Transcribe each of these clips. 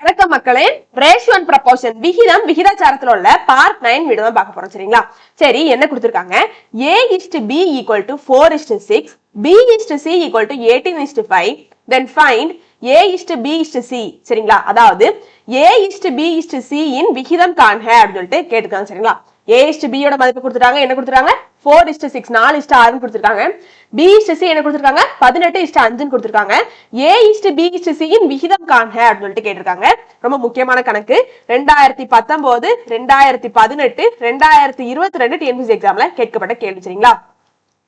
வணக்கம் மக்களே ratio and proportion விகிதம் விகிதாச்சாரத்தில் உள்ள பார்ட் நைன் வீடியோ தான் பார்க்க போறோம் சரிங்களா சரி என்ன கொடுத்துருக்காங்க A is to B equal to four is to six B is to C equal to eighteen is to five then find A is to B is to C சரிங்களா அதாவது A is to B is to C இன் விகிதம் காண்க அப்படின்னு சொல்லிட்டு கேட்டுருக்காங்க சரிங்களா A is to B யோட மதிப்பு கொடுத்துட்டாங்க என்ன கொடுத்துருக்காங்க ஃபோர் இஸ்டு சிக்ஸ் நாலு இஸ்டு ஆறுன்னு கொடுத்துருக்காங்க பி இஸ்டு சி என்ன கொடுத்துருக்காங்க? பதினெட்டு இஸ்டு அஞ்சுன்னு கொடுத்துருக்காங்க. A is to B is to சியின் விகிதம் காண்க அப்படின்னு சொல்லிட்டு கேட்டிருக்காங்க. ரொம்ப முக்கியமான கணக்கு. ரெண்டாயிரத்தி பத்தொன்பது ரெண்டாயிரத்தி பதினெட்டு ரெண்டாயிரத்தி இருபத்தி ரெண்டு டிஎன்பிசி எக்ஸாம்ல கேட்கப்பட்ட கேள்வி சரிங்களா?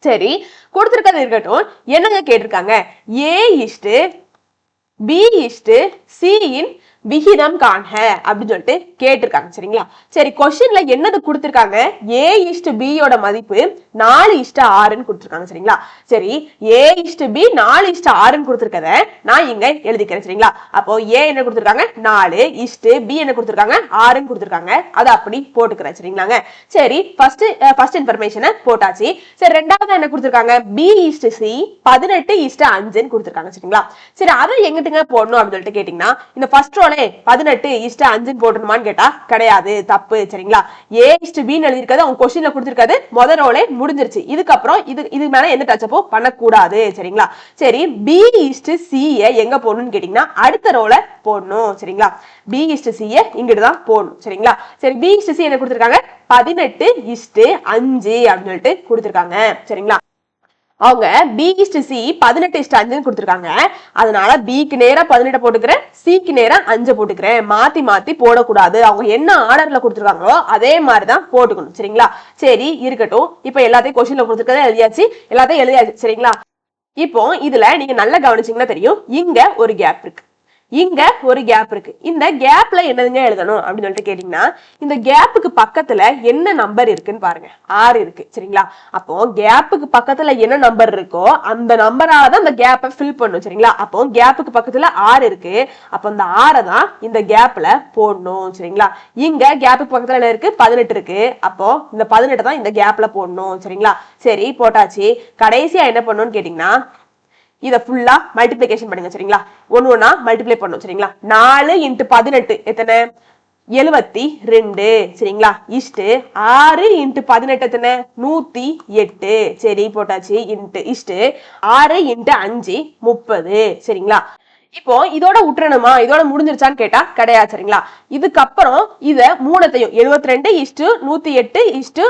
சரி கொடுத்துருக்கிறது இருக்கட்டும். என்னங்க கேட்டிருக்காங்க? A is to B is to C விகிதம் காண்க அப்படின்னு சொல்லிட்டு கேட்டிருக்காங்க சரிங்களா? சரி கொஸ்டின்ல என்னது கொடுத்திருக்காங்க? ஏ இஸ்டு பி யோட மதிப்பு நாலு இஷ்ட ஆறுன்னு கொடுத்துருக்காங்க சரிங்களா? சரி ஏ இஷ்டு பி நாலு இஷ்ட ஆறுன்னு கொடுத்துருக்கத நான் இங்க எழுதிக்கிறேன் சரிங்களா? அப்போ ஏ என்ன கொடுத்துருக்காங்க? நாலு இஷ்டு பி என்ன கொடுத்துருக்காங்க? ஆறுன்னு கொடுத்துருக்காங்க. அதை அப்படி போட்டுக்கிறேன் சரிங்களாங்க? சரி ஃபர்ஸ்ட் ஃபர்ஸ்ட் இன்ஃபர்மேஷனை போட்டாச்சு. சரி ரெண்டாவது என்ன கொடுத்துருக்காங்க? பி இஷ்டு சி பதினெட்டு இஸ்டு அஞ்சுன்னு கொடுத்துருக்காங்க சரிங்களா? சரி அதை எங்கிட்டுங்க போடணும் அப்படின்னு சொல்லிட்டு கேட்டீங்கன்னா இந்த ஃபர்ஸ்ட் ரோல பதினெட்டு இஷ்ட அஞ்சுன்னு போடணுமான்னு கேட்டா கிடையாது தப்பு சரிங்களா? ஏ இஷ்ட பின்னு எழுதிருக்காது அவங்க கொஸ்டின்ல கொடுத்துருக்காது முத ரோலே முடிஞ்சிருச்சு. இதுக்கப்புறம் இது இது மேல எந்த டச்சப்போ பண்ணக்கூடாது சரிங்களா? சரி பி இஸ்டு சி எங்க போடணும்னு கேட்டீங்கன்னா அடுத்த ரோல போடணும் சரிங்களா? பி இஸ்டு சி இங்கிட்டு தான் போடணும் சரிங்களா? சரி பி இஸ்டு சி என்ன கொடுத்துருக்காங்க? பதினெட்டு இஸ்டு அஞ்சு அப்படின்னு சொல்லிட்டு கொடுத்துருக்காங்க சரிங்களா? அவங்க பி இஸ்டு சி பதினெட்டு இஸ்டு அஞ்சுன்னு கொடுத்துருக்காங்க. அதனால பிக்கு நேரம் பதினெட்டை போட்டுக்கிறேன் சிக்கு நேரம் அஞ்சை போட்டுக்கிறேன். மாத்தி மாத்தி போடக்கூடாது. அவங்க என்ன ஆர்டர்ல கொடுத்துருக்காங்களோ அதே மாதிரி தான் போட்டுக்கணும். சரிங்களா? சரி இருக்கட்டும். இப்போ எல்லாத்தையும் கொஸ்டின்ல கொடுத்துருக்கதை எழுதியாச்சு. எல்லாத்தையும் எழுதியாச்சு. சரிங்களா? இப்போ இதுல நீங்க நல்லா கவனிச்சிங்கன்னா தெரியும். இங்க ஒரு கேப் இருக்கு. இங்க ஒரு கேப் இருக்கு. இந்த கேப்ல என்னதுங்க எழுதணும் அப்படின்னு சொல்லிட்டு கேட்டீங்கன்னா இந்த கேப்புக்கு பக்கத்துல என்ன நம்பர் இருக்குன்னு பாருங்க. ஆறு இருக்கு. சரிங்களா? அப்போ கேப்புக்கு பக்கத்துல என்ன நம்பர் இருக்கோ அந்த நம்பரால தான் அந்த கேப்பை ஃபில் பண்ணும். சரிங்களா? அப்போ கேப்புக்கு பக்கத்துல ஆறு இருக்கு. அப்போ இந்த ஆறை தான் இந்த கேப்ல போடணும். சரிங்களா? இங்க கேப்புக்கு பக்கத்துல என்ன இருக்கு? பதினெட்டு இருக்கு. அப்போ இந்த பதினெட்டு தான் இந்த கேப்ல போடணும். சரிங்களா? சரி போட்டாச்சு. கடைசியா என்ன பண்ணணும்னு கேட்டீங்கன்னா இதை ஃபுல்லா மல்டிப்ளிகேஷன் பண்ணுங்க சரிங்களா? ஒன்னு ஒன்னா மல்டிப்ளை பண்ணும் சரிங்களா? நாலு இன்ட்டு பதினெட்டு எத்தனை? எழுவத்தி ரெண்டு சரிங்களா? இஷ்டு ஆறு இன்ட்டு பதினெட்டு எத்தனை? நூத்தி எட்டு சரி போட்டாச்சு இன்ட்டு இஷ்டு ஆறு இன்ட்டு அஞ்சு முப்பது சரிங்களா? இப்போ இதோட விட்டுறணுமா இதோட முடிஞ்சிருச்சான்னு கேட்டா கிடையாது சரிங்களா? இதுக்கப்புறம் இத மூணத்தையும் எழுபத்தி ரெண்டு இஷ்டு நூத்தி எட்டு இஷ்டு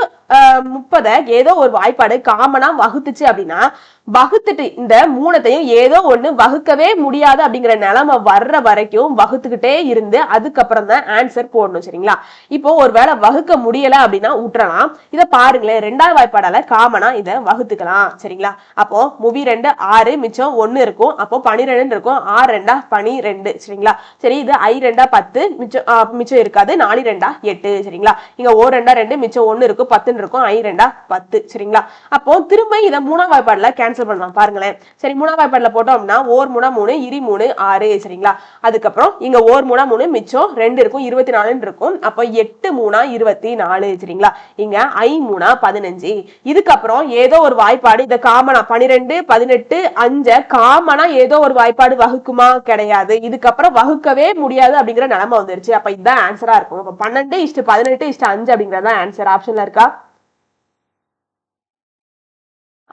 முப்பதை ஏதோ ஒரு வாய்ப்பாடு காமனா வகுத்துச்சு அப்படின்னா வகுத்துட்டு இந்த மூணத்தையும் ஏதோ ஒண்ணு வகுக்கவே முடியாது அப்படிங்கிற நிலைமை வர்ற வரைக்கும் வகுத்துக்கிட்டே இருந்து அதுக்கப்புறம் தான் ஆன்சர் போடணும் சரிங்களா? இப்போ ஒருவேளை வகுக்க முடியல அப்படின்னா விட்டுறலாம் இதை பாருங்களேன் ரெண்டாவது வாய்ப்பாடால காமனா இதை வகுத்துக்கலாம் சரிங்களா? அப்போ முவி ரெண்டு ஆறு மிச்சம் ஒன்னு இருக்கும். அப்போ பனிரெண்டு இருக்கும். ஆறு ரெண்டா பனிரெண்டு சரிங்களா? சரி இது ஐ ரெண்டா பத்து மிச்சம் மிச்சம் இருக்காது. நாலு ரெண்டா எட்டு சரிங்களா? இங்க ஓ ரெண்டா ரெண்டு மிச்சம் ஒன்னு இருக்கும். பத்துன்னு இருக்கும். ஐ ரெண்டா பத்து சரிங்களா? அப்போ திரும்ப இதை மூணாம் வாய்ப்பாடுல கேன்சல் பண்ணலாம். பாருங்களேன். சரி மூணாம் வாய்ப்பாடுல போட்டோம் அப்படின்னா ஓர் மூணா மூணு இரு மூணு ஆறு சரிங்களா? அதுக்கப்புறம் இங்க ஓர் மூணா மூணு மிச்சம் ரெண்டு இருக்கும் இருபத்தி நாலுன்னு இருக்கும். அப்போ எட்டு மூணா இருபத்தி நாலு சரிங்களா? இங்க ஐ மூணா பதினஞ்சு. இதுக்கப்புறம் ஏதோ ஒரு வாய்ப்பாடு இந்த காமனா பனிரெண்டு பதினெட்டு அஞ்ச காமனா ஏதோ ஒரு வாய்ப்பாடு வகுக்குமா? கிடையாது. இதுக்கப்புறம் வகுக்கவே முடியாது அப்படிங்கிற நிலைமை வந்துருச்சு. அப்ப இதுதான் ஆன்சரா இருக்கும். அப்ப பன்னெண்டு இஷ்டு பதினெட்டு இஷ்டு அஞ்சு அப்படிங்கறதான் ஆன்சர் ஆப்ஷன்ல இருக்கா?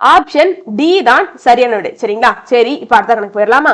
ஆப்ஷன் டி தான் சரியான விடை. சரிங்களா? சரி இப்ப அடுத்த கணக்கு போயிடலாமா?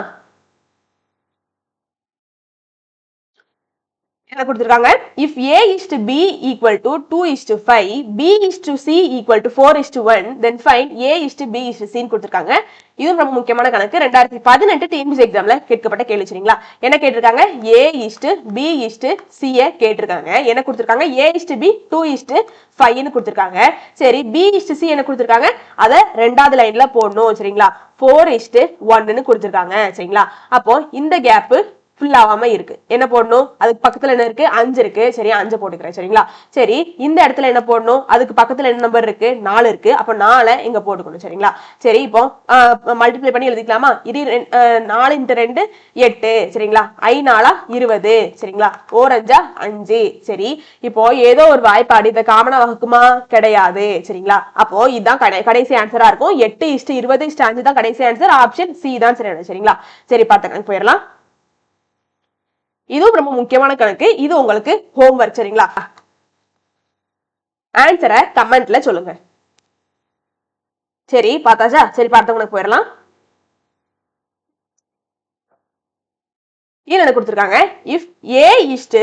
என்ன கொடுத்துருக்காங்க if A is to B equal to two is to five B is to C equal to four is to one then find A is to B is to சின்னு கொடுத்துருக்காங்க இது ரொம்ப முக்கியமான கணக்கு ரெண்டாயிரத்தி பதினெட்டு டிஎன்பிசி எக்ஸாம்ல கேட்கப்பட்ட கேள்வி சரிங்களா என்ன கேட்டிருக்காங்க A is to B is to CA கேட்டிருக்காங்க என்ன கொடுத்துருக்காங்க A is to B two is to ஃபைவ்னு கொடுத்துருக்காங்க சரி பி இஸ்டு சி என்ன கொடுத்துருக்காங்க அதை ரெண்டாவது லைன்ல போடணும் சரிங்களா ஃபோர் இஸ்டு ஒன்னு கொடுத்துருக்காங்க சரிங்களா அப்போ இந்த கேப்பு ஃபுல் ஆகாம இருக்கு. என்ன போடணும்? அதுக்கு பக்கத்துல என்ன இருக்கு? அஞ்சு இருக்கு. சரி அஞ்சு போட்டுக்கிறேன். சரிங்களா? சரி இந்த இடத்துல என்ன போடணும்? அதுக்கு பக்கத்துல என்ன நம்பர் இருக்கு? நாலு இருக்கு. அப்ப நாலை இங்க போட்டுக்கணும். சரிங்களா? சரி இப்போ மல்டிப்ளை பண்ணி எழுதிக்கலாமா? இது நாலு இன்ட்டு ரெண்டு எட்டு. சரிங்களா? ஐ நாளா இருபது. சரிங்களா? ஓரஞ்சா அஞ்சு. சரி இப்போ ஏதோ ஒரு வாய்ப்பாடு. இதை காமனா வகுக்குமா? கிடையாது. சரிங்களா? அப்போ இதுதான் கடை கடைசி ஆன்சரா இருக்கும். எட்டு இஷ்டு இருபது இஷ்டு அஞ்சு தான் கடைசி ஆன்சர் ஆப்ஷன் சி தான். சரி சரிங்களா? சரி பார்த்துக்கலாம் போயிடலாம். இதுவும் ரொம்ப முக்கியமான கணக்கு. இது உங்களுக்கு ஹோம்ஒர்க் சரிங்களா? ஆன்சரை கமெண்ட்ல சொல்லுங்க. சரி பார்த்தாச்சா? சரி பார்த்தவங்களுக்கு போயிடலாம். என்ன கொடுத்துருக்காங்க. If A is to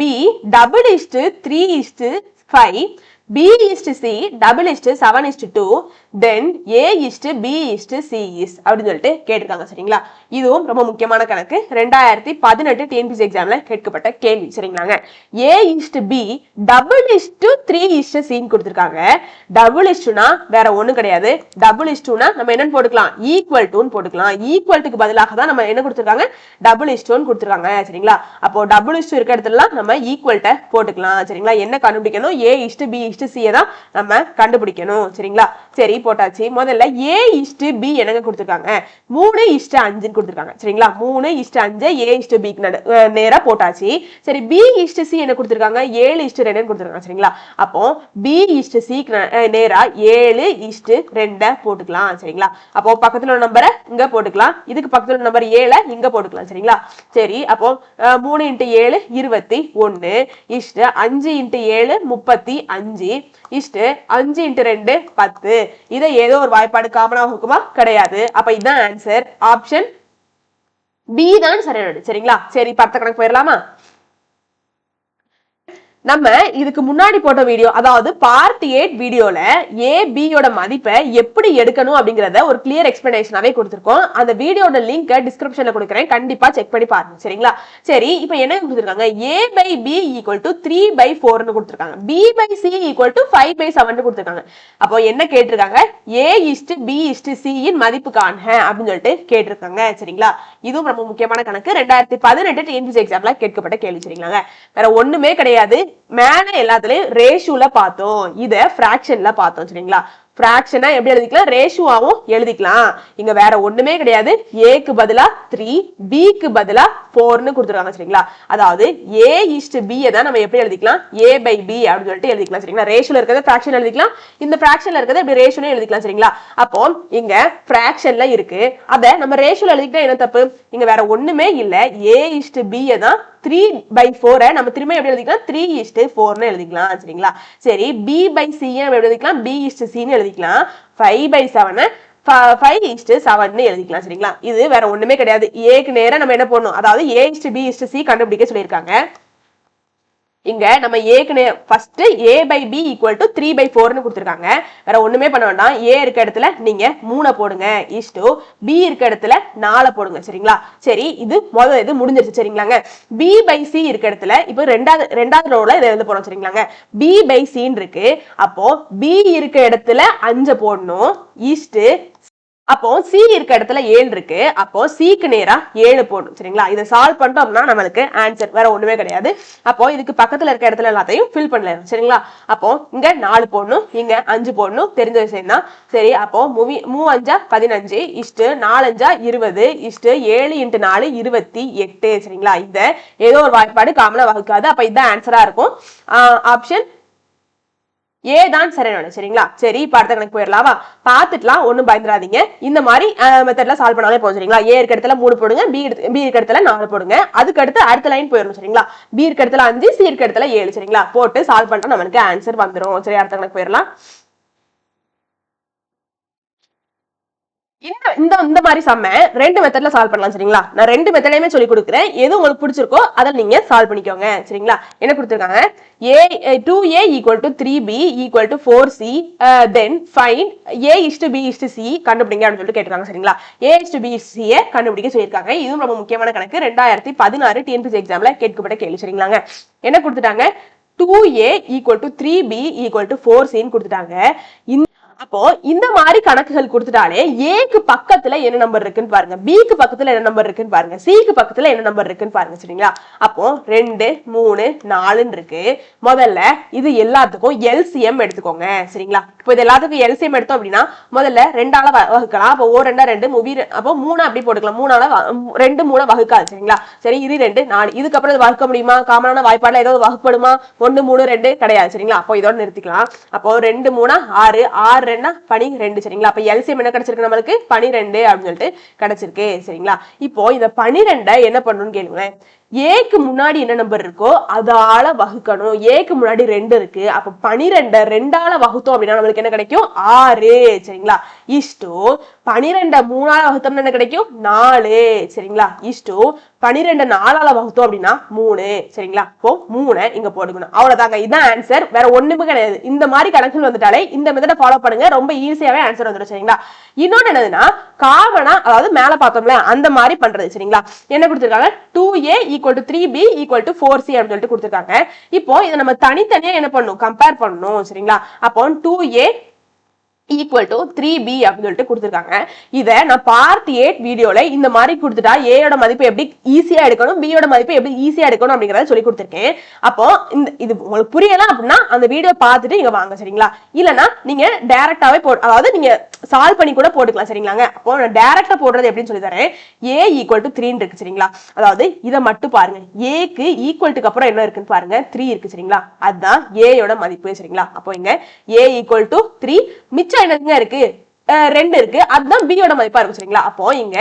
B double is to three is to five B is to C double is to seven is to two then A is to B is to C is அப்படின்னு சொல்லிட்டு கேட்டிருக்காங்க சரிங்களா? இதுவும் ரொம்ப முக்கியமான கணக்கு. ரெண்டாயிரத்தி பதினெட்டு டிஎன்பிசி எக்ஸாம்ல கேட்கப்பட்ட கேள்வி சரிங்களாங்க? A is to B double is to three is to சின்னு கொடுத்துருக்காங்க. டபுள் இஸ்டுனா வேற ஒண்ணும் கிடையாது. டபுள் இஸ்டுனா நம்ம என்னன்னு போட்டுக்கலாம்? ஈக்குவல் டூன்னு போட்டுக்கலாம். ஈக்குவல் டுக்கு பதிலாக தான் நம்ம என்ன கொடுத்துருக்காங்க? டபுள் இஸ்டுன்னு கொடுத்துருக்காங்க சரிங்களா? அப்போ டபுள் இஸ்டு இருக்க இடத்துல நம்ம ஈக்குவல்ட்ட போட்டுக்கலாம் சரிங்களா? என்ன கண்டுபிடிக்கணும்? A is to B is to சியை தான் நம்ம கண்டுபிடிக்கணும் சரிங்களா? சரி போட்டாச்சு. முதல்ல ஏ இஷ்டு பி எனக்கு கொடுத்துருக்காங்க? மூணு இஸ்டு அஞ்சுன்னு கொடுத்துருக்காங்க. சரிங்களா? மூணு இஷ்ட அஞ்சு ஏ இஸ்டு பிக்கு நடு நேரா போட்டாச்சு. சரி பி இஷ்டு சி என்ன கொடுத்துருக்காங்க? ஏழு இஷ்டு ரெண்டுன்னு கொடுத்துருக்காங்க. சரிங்களா? அப்போ பி இஷ்டு சிக்கு நேரா ஏழு இஷ்டு ரெண்டை போட்டுக்கலாம். சரிங்களா? அப்போ பக்கத்துல உள்ள நம்பரை இங்க போட்டுக்கலாம். இதுக்கு பக்கத்துல உள்ள நம்பர் ஏழை இங்க போட்டுக்கலாம். சரிங்களா? சரி அப்போ மூணு இன்ட்டு ஏழு இருபத்தி ஒன்னு இஷ்டு அஞ்சு இன்ட்டு ஏழு முப்பத்தி அஞ்சு. இஷ்டு அஞ்சு இன்ட்டு ரெண்டு பத்து. இதை ஏதோ ஒரு வாய்ப்பாடு காமனா இருக்குமா? கிடையாது. அப்ப இதுதான் ஆன்சர் ஆப்ஷன் பி தான் சரியானது சரிங்களா? சரி பத்த கணக்கு போயிடலாமா? நம்ம இதுக்கு முன்னாடி போட்ட வீடியோ அதாவது பார்ட் எயிட் வீடியோல ஏ பியோட மதிப்பை எப்படி எடுக்கணும் அப்படிங்கறத ஒரு கிளியர் எக்ஸ்பிளனேஷனாவே கொடுத்துருக்கோம். அந்த வீடியோட லிங்க் டிஸ்கிரிப்ஷன்ல கொடுக்குறேன். கண்டிப்பா செக் பண்ணி பாருங்க. சரிங்களா? சரி இப்போ என்ன கொடுத்துருக்காங்க? A by B equal to three by ஃபோர்னு கொடுத்துருக்காங்க. B by C equal to five by seven கொடுத்துருக்காங்க. அப்போ என்ன கேட்டிருக்காங்க? A is to B is to C இன் மதிப்பு காண்க அப்படின்னு சொல்லிட்டு கேட்டிருக்காங்க. சரிங்களா? இதுவும் ரொம்ப முக்கியமான கணக்கு. ரெண்டாயிரத்தி பதினெட்டு டிஎன்பிசி எக்ஸாம்ல கேட்கப்பட்ட கேள்வி. சரிங்களா வேற ஒண்ணுமே கிடையாது. மேல எல்லாத்துலயும் ரேஷியோல பார்த்தோம். இத ஃப்ராக்ஷன்ல பார்த்தோம் சரிங்களா? பிராக்ஷனா எப்படி எழுதிக்கலாம்? ரேஷுவாவும் எழுதிக்கலாம். இங்க வேற ஒண்ணுமே கிடையாது. ஏக்கு பதிலா த்ரீ பிக்கு பதிலா ஃபோர்னு கொடுத்துருக்காங்க சரிங்களா? அதாவது ஏ இஸ்ட் பி தான் நம்ம எப்படி எழுதிக்கலாம்? ஏ பை பி அப்படின்னு சொல்லிட்டு எழுதிக்கலாம் சரிங்களா? ரேஷியோல இருக்கிறத ஃப்ராக்ஷன் எழுதிக்கலாம். இந்த பிராக்ஷன்ல இருக்கிறத இப்படி ரேஷியோல எழுதிக்கலாம் சரிங்களா? அப்போ இங்க பிராக்ஷன்ல இருக்கு. அத நம்ம ரேஷியோல எழுதிக்கிட்டா என்ன தப்பு? இங்க வேற ஒண்ணுமே இல்ல. ஏ இஸ்ட் பியை தான் த்ரீ பை ஃபோரை நம்ம திரும்ப எப்படி எழுதிக்கலாம்? த்ரீ இஸ்ட் ஃபோர்னு எழுதிக்கலாம் சரிங்களா? சரி பி பை சி எப்படி எழுதிக்கலாம்? பி இஸ்ட் சின்னு எழுதிக்கலாம். ஃபைவ் பை செவனை ஃபைவ் இஸ்டு செவன் எழுதிக்கலாம் சரிங்களா? இது வேற ஒண்ணுமே கிடையாது. ஏக்கு நேரம் நம்ம என்ன பண்ணணும் அதாவது A is to B is to C கண்டுபிடிக்க சொல்லியிருக்காங்க. இங்க நம்ம ஏக்கு first A by B equal to three by ஃபோர்னு கொடுத்துருக்காங்க. வேற ஒண்ணுமே பண்ண வேண்டாம். ஏ இருக்க இடத்துல நீங்க மூணை போடுங்க. இஸ்டு பி இருக்க இடத்துல நாலை போடுங்க. சரிங்களா? சரி இது முதல் இது முடிஞ்சிருச்சு. சரிங்களாங்க? பி பை சி இருக்க இடத்துல இப்போ ரெண்டாவது ரெண்டாவது ரோல இதை எழுத போறோம் சரிங்களாங்க? பி பை சின்னு இருக்கு. அப்போ பி இருக்க இடத்துல அஞ்சை போடணும். ஈஸ்ட் அப்போ சி இருக்க இடத்துல ஏழு இருக்கு. அப்போ சிக்கு நேரா ஏழு போடும் சரிங்களா? இதை சால்வ் பண்ணிட்டோம்னா நம்மளுக்கு ஆன்சர் வேற ஒண்ணுமே கிடையாது. அப்போ இதுக்கு பக்கத்துல இருக்க இடத்துல எல்லாத்தையும் ஃபில் பண்ணலாம் சரிங்களா? அப்போ இங்க நாலு போடணும். இங்க அஞ்சு போடணும். தெரிஞ்ச விஷயம் தான். சரி அப்போ மூவி மூ அஞ்சா பதினஞ்சு இஷ்டு நாலஞ்சா இருபது இஷ்டு ஏழு இன்ட்டு நாலு இருபத்தி எட்டு. சரிங்களா? இந்த ஏதோ ஒரு வாய்ப்பாடு காமனா வகுக்காது. அப்ப இதுதான் ஆன்சரா இருக்கும். ஆப்ஷன் ஏ தான் சரியான சரிங்களா? சரி இப்ப அடுத்த கணக்கு போயிடலாமா. பார்த்துட்டுலாம் ஒன்னும் பயந்துடாதீங்க. இந்த மாதிரி மெத்தட்ல சால்வ் பண்ணாலே போதும் சரிங்களா? ஏ இருக்க இடத்துல மூணு போடுங்க பி பி இருக்க இடத்துல நாலு போடுங்க. அதுக்கு அடுத்து அடுத்த லைன் போயிடணும் சரிங்களா? பி இருக்க இடத்துல அஞ்சு சி இருக்க இடத்துல ஏழு சரிங்களா? போட்டு சால்வ் பண்ணிட்டா நமக்கு ஆன்சர் வந்துரும். சரி அடுத்த கணக்கு போயிடலாம். இந்த இந்த இந்த மாதிரி சம்ம ரெண்டு மெத்தட்ல சால்வ் பண்ணலாம் சரிங்களா? நான் ரெண்டு மெத்தடையுமே சொல்லி கொடுக்குறேன். எது உங்களுக்கு பிடிச்சிருக்கோ அதை நீங்க சால்வ் பண்ணிக்கோங்க சரிங்களா? என்ன கொடுத்துருக்காங்க? A two A equal to three B equal to four C then find A is to B is to C கண்டுபிடிங்க அப்படின்னு சொல்லிட்டு கேட்டிருக்காங்க சரிங்களா? ஏ இஸ்டு பி சியை கண்டுபிடிக்க சொல்லியிருக்காங்க. இதுவும் ரொம்ப முக்கியமான கணக்கு. ரெண்டாயிரத்தி பதினாறு டிஎன்பிசி எக்ஸாம்ல கேட்கப்பட்ட கேள்வி சரிங்களாங்க? என்ன கொடுத்துட்டாங்க? Two A equal to three B equal to four சின்னு கொடுத்துட்டாங்க. இந்த அப்போ இந்த மாதிரி கணக்குகள் கொடுத்துட்டாலே ஏக்கு பக்கத்துல என்ன நம்பர் இருக்குன்னு பாருங்க. பிக்கு பக்கத்துல என்ன நம்பர் இருக்குன்னு பாருங்க. சிக்கு பக்கத்துல என்ன நம்பர் இருக்குன்னு பாருங்க சரிங்களா? அப்போ ரெண்டு மூணு நாலுன்னு இருக்கு. முதல்ல இது எல்லாத்துக்கும் எல்சிஎம் எடுத்துக்கோங்க சரிங்களா? இப்போ இது எல்லாத்துக்கும் எல்சிஎம் எடுத்தோம் அப்படின்னா முதல்ல ரெண்டால வ- வகுக்கலாம். அப்போ ஓ ரெண்டா ரெண்டு மூவி அப்போ மூணு அப்படி போட்டுக்கலாம். மூணால ரெண்டு மூணு வகுக்காது சரிங்களா? சரி இது ரெண்டு நாலு. இதுக்கப்புறம் இது வகுக்க முடியுமா? காமனான வாய்ப்பாடுல ஏதாவது வகுப்படுமா ஒன்னு மூணு ரெண்டு கிடையாது சரிங்களா? அப்போ இதோட நிறுத்திக்கலாம். அப்போ ரெண்டு மூணா ஆறு ஆறு ரெண்டா பனிரெண்டு சரிங்களா? அப்ப எல்சிஎம் என்ன கிடைச்சிருக்கு நம்மளுக்கு? பனிரெண்டு அப்படின்னு சொல்லிட்டு கிடைச்சிருக்கு சரிங்களா? இப்போ இந்த பனிரெண்டை என்ன பண்ணணும்னு கேளுங்களேன். ஏக்கு முன்னாடி என்ன நம்பர் இருக்கோ அதால வகுக்கணும். ஏக்கு முன்னாடி ரெண்டு இருக்கு. அப்ப பனிரெண்ட ரெண்டால வகுத்தோம் அப்படின்னா நம்மளுக்கு என்ன கிடைக்கும்? ஆறு சரிங்களா? இஷ்டோ பனிரெண்ட மூணால வகுத்தோம்னா என்ன கிடைக்கும்? நாலு சரிங்களா? இஷ்டோ பனிரெண்டு நாளால வகுத்தோம் அப்படின்னா மூணு. சரிங்களா? இப்போ மூணு இங்க போட்டுக்கணும். அவ்வளவுதாங்க. இதுதான் ஆன்சர் வேற ஒண்ணுமே கிடையாது. இந்த மாதிரி கணக்குகள் வந்துட்டாலே இந்த மெத்தடை ஃபாலோ பண்ணுங்க. ரொம்ப ஈஸியாவே ஆன்சர் வந்துடும் சரிங்களா? இன்னொன்னு என்னதுன்னா காமனா அதாவது மேல பார்த்தோம்ல அந்த மாதிரி பண்றது. சரிங்களா? என்ன கொடுத்துருக்காங்க? Two A equal to three B equal to four C அப்படின்னு சொல்லிட்டு கொடுத்துருக்காங்க. இப்போ இதை நம்ம தனித்தனியா என்ன பண்ணணும்? கம்பேர் பண்ணணும். சரிங்களா? அப்போ two A equal to three B அப்படின்னு சொல்லிட்டு கொடுத்துருக்காங்க. இதை நான் பார்ட் எயிட் வீடியோவில் இந்த மாதிரி கொடுத்துட்டா ஏயோட மதிப்பு எப்படி ஈஸியா எடுக்கணும் பியோட மதிப்பு எப்படி ஈஸியாக எடுக்கணும் அப்படிங்கறத சொல்லி கொடுத்துருக்கேன். அப்போ இந்த இது உங்களுக்கு புரியல அப்படின்னா அந்த வீடியோ பார்த்துட்டு நீங்க வாங்க சரிங்களா? இல்லைன்னா நீங்க டேரெக்டாகவே போ அதாவது நீங்க சால்வ் பண்ணி கூட போட்டுக்கலாம் சரிங்களாங்க? அப்போ நான் டேரெக்டாக போடுறது எப்படின்னு சொல்லி தரேன். ஏ ஈக்குவல் டு த்ரீன்னு இருக்கு சரிங்களா? அதாவது இதை மட்டும் பாருங்க. ஏக்கு ஈக்குவல்ட்டுக்கு அப்புறம் என்ன இருக்குன்னு பாருங்க. த்ரீ இருக்கு சரிங்களா? அதுதான் ஏயோட மதிப்பு சரிங்களா? அப்போ இங்க ஏ ஈக்குவல் டு த்ரீ மிச்சம் என்னதுங்க இருக்கு. ரெண்டு இருக்கு. அதுதான் பியோட மதிப்பா இருக்கும் சரிங்களா? அப்போ இங்க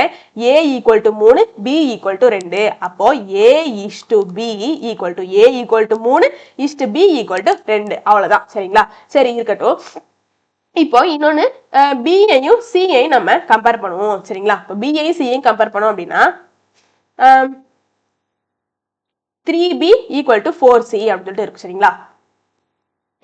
ஏ ஈக்குவல் டு மூணு பி ஈக்குவல் டு ரெண்டு. அப்போ A is to B equal to A equal to மூணு is to B equal to ரெண்டு. அவ்வளவுதான் சரிங்களா? சரி இருக்கட்டும். இப்போ இன்னொன்னு பிஐயும் சிஐயும் நம்ம கம்பேர் பண்ணுவோம் சரிங்களா? இப்போ பியையும் சிஐயும் கம்பேர் பண்ணோம் அப்படின்னா three B equal to four C அப்படின்னு சொல்லிட்டு இருக்கு சரிங்களா?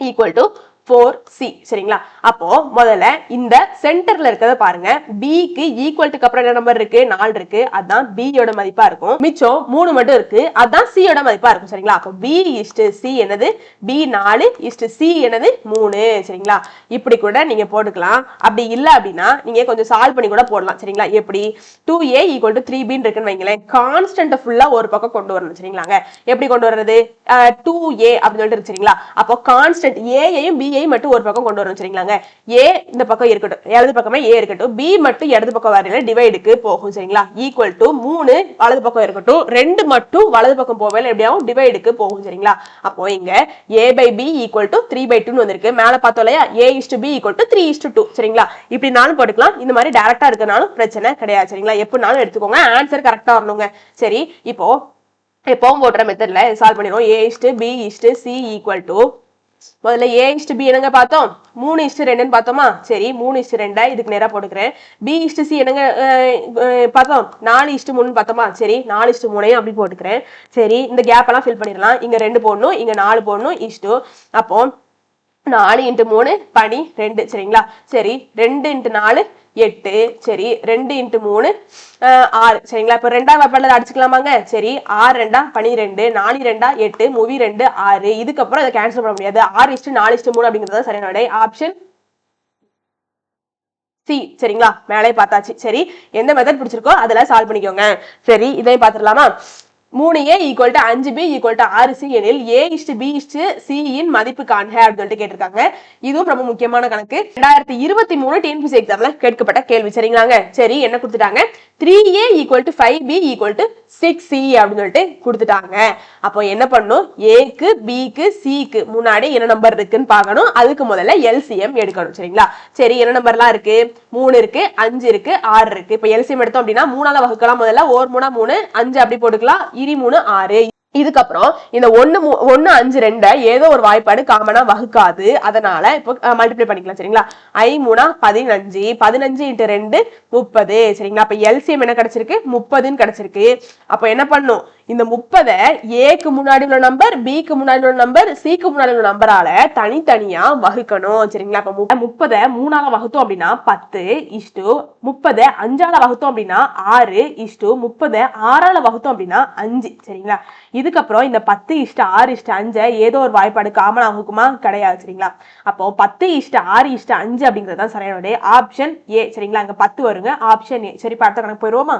ஈக்குவல் டு ஃபோர் சி சரிங்களா? அப்போ முதல்ல இந்த சென்டர்ல இருக்கிறத பாருங்க. பிக்கு ஈக்குவல்ட்டுக்கு அப்புறம் என்ன நம்பர் இருக்கு? நாலு இருக்கு. அதான் பியோட மதிப்பா இருக்கும். மிச்சம் மூணு மட்டும் இருக்கு. அதான் சியோட யோட மதிப்பா இருக்கும் சரிங்களா? அப்போ பி இஸ்டு சி என்னது? பி நாலு இஸ்டு சி என்னது? மூணு சரிங்களா? இப்படி கூட நீங்க போட்டுக்கலாம். அப்படி இல்ல அப்படின்னா நீங்க கொஞ்சம் சால்வ் பண்ணி கூட போடலாம் சரிங்களா? எப்படி? Two A equal to three பின்னு இருக்குன்னு வைங்களேன். கான்ஸ்டன்ட் ஃபுல்லா ஒரு பக்கம் கொண்டு வரணும் சரிங்களாங்க? எப்படி கொண்டு வர்றது? டூ ஏ அப்படின்னு சொல்லிட்டு இருக்கு சரிங்களா? அப்போ கான்ஸ்டன்ட் ஏயையும் பியையும் மட்டும் ஒரு பக்கம் கொண்டு வரணும் சரிங்களாங்க? ஏ இந்த பக்கம் இருக்கட்டும். இடது பக்கமே ஏ இருக்கட்டும். பி மட்டும் இடது பக்கம் வரையில டிவைடுக்கு போகும் சரிங்களா? ஈக்குவல் டு மூணு வலது பக்கம் இருக்கட்டும். ரெண்டு மட்டும் வலது பக்கம் போவேல எப்படியாவும் டிவைடுக்கு போகும் சரிங்களா? அப்போ இங்க A by B equal to three by டூன்னு வந்திருக்கு. மேல பார்த்தோம் இல்லையா? A is to B equal to three is to two சரிங்களா? இப்படினாலும் போட்டுக்கலாம். இந்த மாதிரி டேரக்டா இருக்கனாலும் பிரச்சனை கிடையாது சரிங்களா? எப்படினாலும் எடுத்துக்கோங்க. ஆன்சர் கரெக்டா வரணுங்க. சரி இப்போ எப்பவும் போடுற மெத்தட்ல சால்வ் பண்ணிடுவோம். A is to B is to C equal to முதல்ல ஏ இஸ்டு பி என்னங்க பார்த்தோம்? மூணு இஸ்டு ரெண்டுன்னு பார்த்தோமா? சரி மூணு இஸ்டு ரெண்டா? இதுக்கு நேராக போட்டுக்கிறேன். பி இஸ்டு சி என்னங்க பார்த்தோம்? நாலு இஸ்டு மூணு பார்த்தோமா? சரி நாலு இஸ்டு மூணையும் அப்படி போட்டுக்கிறேன். சரி இந்த கேப் எல்லாம் ஃபில் பண்ணிடலாம். இங்க ரெண்டு போடணும் இங்க நாலு போடணும் இஸ்டு அப்போ நாலு இன்ட்டு மூணு பனி ரெண்டு சரிங்களா? சரி ரெண்டு இன்ட்டு நாலு எட்டு சரி ரெண்டு இன்ட்டு மூணு ஆறு. சரிங்களா? இப்போ ரெண்டா வெப்பனில் அடிச்சுக்கலாமாங்க? சரி ஆறு ரெண்டா பனிரெண்டு நாலு ரெண்டா எட்டு மூவி ரெண்டு ஆறு. இதுக்கப்புறம் அதை கேன்சல் பண்ண முடியாது. ஆறு இஸ்ட்டு நாலு இஸ்ட்டு மூணு அப்படிங்கிறது சரியான விடை. ஆப்ஷன் சி சரிங்களா? மேலே பார்த்தாச்சு. சரி எந்த மெத்தட் பிடிச்சிருக்கோ அதில் சால்வ் பண்ணிக்கோங்க. சரி இதையும் பார்த்துடலாமா? மூணு ஏ ஈக்குவல் டு அஞ்சு பி ஈக்குவல் டு ஆறு சி எனில் A is to B is to C இன் மதிப்பு காண்க அப்படின்னு சொல்லிட்டு கேட்டிருக்காங்க. இதுவும் ரொம்ப முக்கியமான கணக்கு. ரெண்டாயிரத்தி இருபத்தி மூணு டிஎன்பிசி எக்ஸாம்ல கேட்கப்பட்ட கேள்வி. சரிங்களாங்க? சரி என்ன கொடுத்துட்டாங்க? Three A equal to five B equal to six C அப்படின்னு சொல்லிட்டு கொடுத்துட்டாங்க. அப்போ என்ன பண்ணணும் ஏக்கு பிக்கு சிக்கு முன்னாடி என்ன நம்பர் இருக்குன்னு பார்க்கணும். அதுக்கு முதல்ல எல்சிஎம் எடுக்கணும் சரிங்களா? சரி என்ன நம்பர்லாம் இருக்கு? மூணு இருக்கு அஞ்சு இருக்கு ஆறு இருக்கு. இப்போ எல்சிஎம் எடுத்தோம் அப்படின்னா மூணால வகுக்கலாம் முதல்ல ஓர் மூணா மூணு அஞ்சு அப்படி போட்டுக்கலாம். இரு மூணு ஆறு. இதுக்கப்புறம் இந்த ஒண்ணு ஒன்னு ஒண்ணு அஞ்சு ரெண்ட ஏதோ ஒரு வாய்ப்பாடு காமனா வகுக்காது. அதனால இப்போ மல்டிப்ளை பண்ணிக்கலாம் சரிங்களா? ஐ மூணா பதினஞ்சு பதினஞ்சு இன்ட்டு ரெண்டு முப்பது சரிங்களா? அப்ப எல்சிஎம் என்ன கிடைச்சிருக்கு? முப்பதுன்னு கிடைச்சிருக்கு. அப்ப என்ன பண்ணும்? இந்த முப்பதை ஏக்கு முன்னாடி உள்ள நம்பர் பிக்கு முன்னாடி உள்ள நம்பர் சிக்கு முன்னாடி உள்ள நம்பரால தனித்தனியா வகுக்கணும். சரிங்களா? இப்ப முப்பதை மூணால வகுத்தோம் அப்படின்னா பத்து இஷ்டு முப்பதை அஞ்சால வகுத்தோம் அப்படின்னா ஆறு இஷ்டு முப்பதை ஆறால வகுத்தோம் அப்படின்னா அஞ்சு. சரிங்களா? இதுக்கப்புறம் இந்த பத்து இஷ்டு ஆறு இஷ்டு அஞ்சை ஏதோ ஒரு வாய்ப்பாடு காமனா வகுக்குமா? கிடையாது. சரிங்களா? அப்போ பத்து இஷ்டு ஆறு இஷ்ட அஞ்சு அப்படிங்கிறது தான் சரியான ஆப்ஷன் ஏ சரிங்களா? அங்க பத்து வருங்க. ஆப்ஷன் ஏ சரி பார்த்த கணக்கு போயிருவோமா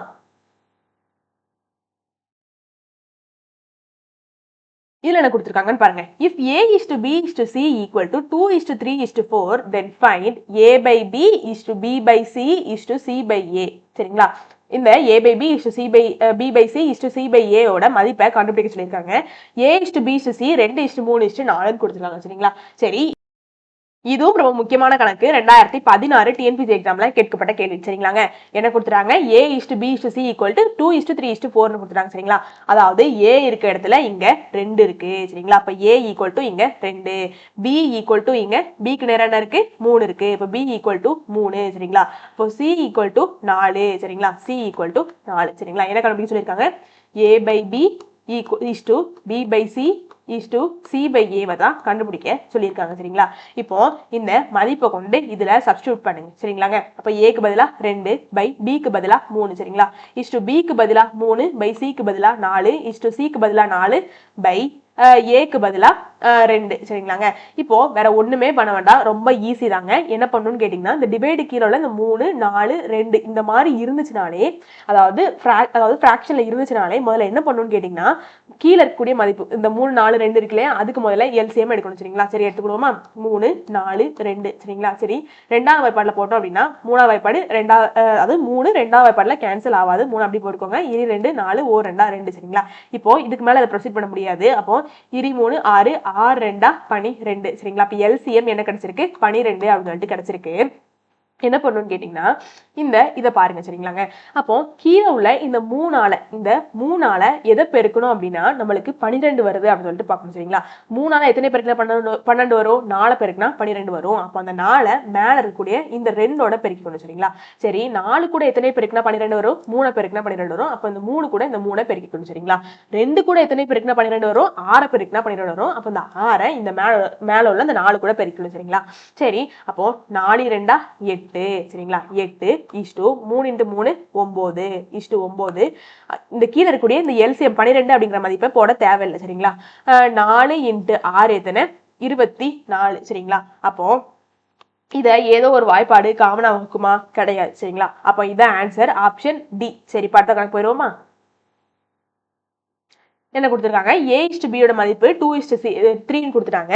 இதில் என்ன கொடுத்துருக்காங்கன்னு பாருங்க if A is to B is to C equal to two is to three is to four then find A by B is to B by C is to C by A சரிங்களா இந்த A by B is to C by B by C is to C by ஏயோட மதிப்பை கண்டுபிடிக்க சொல்லியிருக்காங்க A is to B is to C ரெண்டு is to மூணு is to நாலுன்னு கொடுத்துருக்காங்க சரிங்களா சரி இதுவும் ரொம்ப முக்கியமான கணக்கு. ரெண்டாயிரத்தி பதினாறு டிஎன்பிசி எக்ஸாம்ல கேட்கப்பட்ட கேள்வி சரிங்களாங்க? என்ன கொடுத்துறாங்க A is to B is to C equal to two is to three is to ஃபோர்னு கொடுத்துறாங்க சரிங்களா? அதாவது ஏ இருக்க இடத்துல இங்க ரெண்டு இருக்கு சரிங்களா? அப்ப ஏ ஈக்குவல் டு இங்க ரெண்டு பி ஈக்குவல் டு இங்க பிக்கு நேரம் என்ன இருக்கு? மூணு இருக்கு. இப்ப பி ஈக்குவல் டு மூணு சரிங்களா? இப்போ சி ஈக்குவல் டு நாலு சரிங்களா? சி ஈக்குவல் டு நாலு சரிங்களா? என்ன கண்டுபிடிக்க சொல்லியிருக்காங்க? A by B equal is to B by C is to C by ஏவை தான் கண்டுபிடிக்க சொல்லியிருக்காங்க சரிங்களா? இப்போ இந்த மதிப்பை கொண்டு இதுல சப்ஸ்டியூட் பண்ணுங்க சரிங்களாங்க? அப்போ ஏக்கு பதிலா ரெண்டு பை பிக்கு பதிலா மூணு சரிங்களா? இஸ் டு பிக்கு பதிலா மூணு பை சிக்கு பதிலா நாலு இஸ் டு சிக்கு பதிலா நாலு பை ஏக்கு பதிலாக ரெண்டு. சரிங்களாங்க? இப்போ வேற ஒண்ணுமே பண்ண வேண்டாம். ரொம்ப ஈஸி தாங்க. என்ன பண்ணணும்னு கேட்டிங்கன்னா இந்த டிவைடு கீழே உள்ள இந்த மூணு நாலு ரெண்டு இந்த மாதிரி இருந்துச்சுனாலே அதாவது அதாவது ஃப்ராக்ஷன்ல இருந்துச்சுனாலே முதல்ல என்ன பண்ணணும்னு கேட்டிங்கன்னா கீழே இருக்கக்கூடிய மதிப்பு இந்த மூணு நாலு ரெண்டு இருக்குல்லையே அதுக்கு முதல்ல எல்சிஎம் எடுக்கணும் சரிங்களா? சரி எடுத்துக்கணுமா மூணு நாலு ரெண்டு சரிங்களா? சரி ரெண்டாவது வாய்ப்பாடுல போட்டோம் அப்படின்னா மூணாவது வாய்ப்பாடு ரெண்டாவது அதாவது மூணு ரெண்டாவது வாய்ப்பாடுல கேன்சல் ஆகாது. மூணு அப்படி போட்டுக்கோங்க. இனி ரெண்டு நாலு ஓ ரெண்டா ரெண்டு சரிங்களா? இப்போ இதுக்கு மேல அதை ப்ரொசீட் பண்ண முடியாது. அப்போ இரு மூணு ஆறு ஆறு ரெண்டா? பனி ரெண்டு சரிங்களா? அப்ப எல்சிஎம் என்ன கிடைச்சிருக்கு? பனிரெண்டு அப்படின்னு சொல்லிட்டு கிடைச்சிருக்கு. என்ன பண்ணணும்னு கேட்டிங்கன்னா இந்த இதை பாருங்க சரிங்களாங்க? அப்போ கீழே உள்ள இந்த மூணால இந்த மூணால எதை பெருக்கணும் அப்படின்னா நம்மளுக்கு பன்னிரெண்டு வருது அப்படின்னு சொல்லிட்டு பார்க்கணும் சரிங்களா? மூணால எத்தனை பெருக்கினா பன்னெண்டு பன்னெண்டு வரும். நாலு பெருக்கினா பன்னிரெண்டு வரும். அப்போ அந்த நாளை மேல இருக்கக்கூடிய இந்த ரெண்டோட பெருக்கிக்கணும் சரிங்களா? சரி நாலு கூட எத்தனை பெருக்கினா பன்னிரெண்டு வரும்? மூணு பெருக்கினா பன்னிரெண்டு வரும். அப்போ இந்த மூணு கூட இந்த மூணை பெருக்கிக்கணும் சரிங்களா? ரெண்டு கூட எத்தனை பெருக்கினா பன்னிரெண்டு வரும்? ஆறை பெருக்கினா பன்னிரெண்டு வரும். அப்போ இந்த ஆறை இந்த மேல மேல உள்ள இந்த நாலு கூட பெருக்கணும் சரிங்களா? சரி அப்போ நாலு ரெண்டா எட்டு சரிங்களா? எட்டு இஷ்டு மூணு இன்ட்டு மூணு ஒம்பது. இஷ்டு ஒன்பது இந்த கீழே இருக்கக்கூடிய இந்த எல்சிஎம் பன்னிரெண்டு அப்படிங்கிற மதிப்பை போட தேவையில்லை சரிங்களா? நாலு இன்ட்டு ஆறு எத்தனை? இருபத்தி நாலு சரிங்களா? அப்போ இத ஏதோ ஒரு வாய்ப்பாடு காமனாக வகுக்குமா? கிடையாது சரிங்களா? அப்போ இதான் ஆன்சர் ஆப்ஷன் டி சரி படுத்த கணக்கு போயிடுவோமா? என்ன கொடுத்துருக்காங்க? ஏ இஸ்டு பியோட மதிப்பு டூ இஸ்டு சி த்ரீன்னு கொடுத்துட்டாங்க.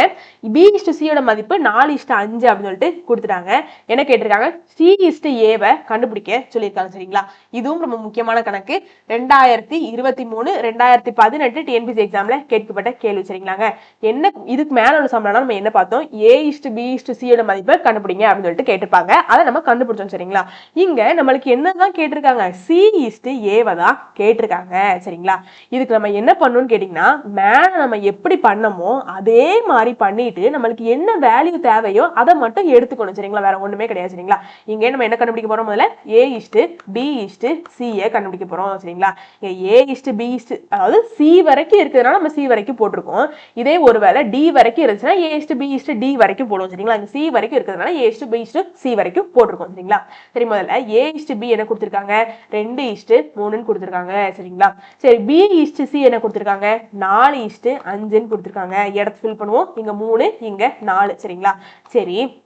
பி இஸ்டு சியோட மதிப்பு நாலு இஸ்டு அஞ்சு அப்படின்னு சொல்லிட்டு கொடுத்துட்டாங்க. என்ன கேட்டிருக்காங்க? சி இஸ்டு ஏவை கண்டுபிடிக்க சொல்லியிருக்காங்க சரிங்களா? இதுவும் ரொம்ப முக்கியமான கணக்கு. ரெண்டாயிரத்தி இருபத்தி மூணு ரெண்டாயிரத்தி பதினெட்டு டிஎன்பிசி எக்ஸாம்ல கேட்கப்பட்ட கேள்வி சரிங்களாங்க? என்ன இதுக்கு மேல உள்ள சம்பளம்னா நம்ம என்ன பார்த்தோம்? ஏ இஸ்டு பி இஸ்டு சியோட மதிப்பை கண்டுபிடிங்க அப்படின்னு சொல்லிட்டு கேட்டிருப்பாங்க. அதை நம்ம கண்டுபிடிச்சோம் சரிங்களா? இங்க நம்மளுக்கு என்னதான் கேட்டிருக்காங்க? சி இஸ்டு ஏவை தான் கேட்டிருக்காங்க சரிங்களா? இதுக்கு நம்ம என்ன பண்ணணும்னு கேட்டிங்கன்னா மேலே நம்ம எப்படி பண்ணமோ அதே மாதிரி பண்ணிட்டு நம்மளுக்கு என்ன வேல்யூ தேவையோ அதை மட்டும் எடுத்துக்கணும் சரிங்களா வேற ஒண்ணுமே கிடையாது சரிங்களா இங்கே நம்ம என்ன கண்டுபிடிக்க போறோம் முதல்ல A is to B is to CA கண்டுபிடிக்க போறோம் சரிங்களா இங்க A is to B is to அதாவது சி வரைக்கும் இருக்கிறதுனால நம்ம சி வரைக்கும் போட்டிருக்கோம் இதே ஒரு வேலை டி வரைக்கும் இருந்துச்சுன்னா A is to B is to D வரைக்கும் போடுவோம் சரிங்களா இங்கே சி வரைக்கும் இருக்கிறதுனால A is to B is to C வரைக்கும் போட்டிருக்கோம் சரிங்களா சரி முதல்ல ஏ இஸ்டு பி என்ன கொடுத்துருக்காங்க ரெண்டு இஸ்டு மூணுன்னு கொடுத்துருக்காங்க சரிங்களா சரி பி இஸ்டு சி என்ன கொடுத்துருக்காங்க. நாலு இஷ்டு அஞ்சுன்னு கொடுத்துருக்காங்க. இடத்த ஃபில் பண்ணுவோம். இங்க மூணு இங்க நாலு. சரிங்களா? சரி.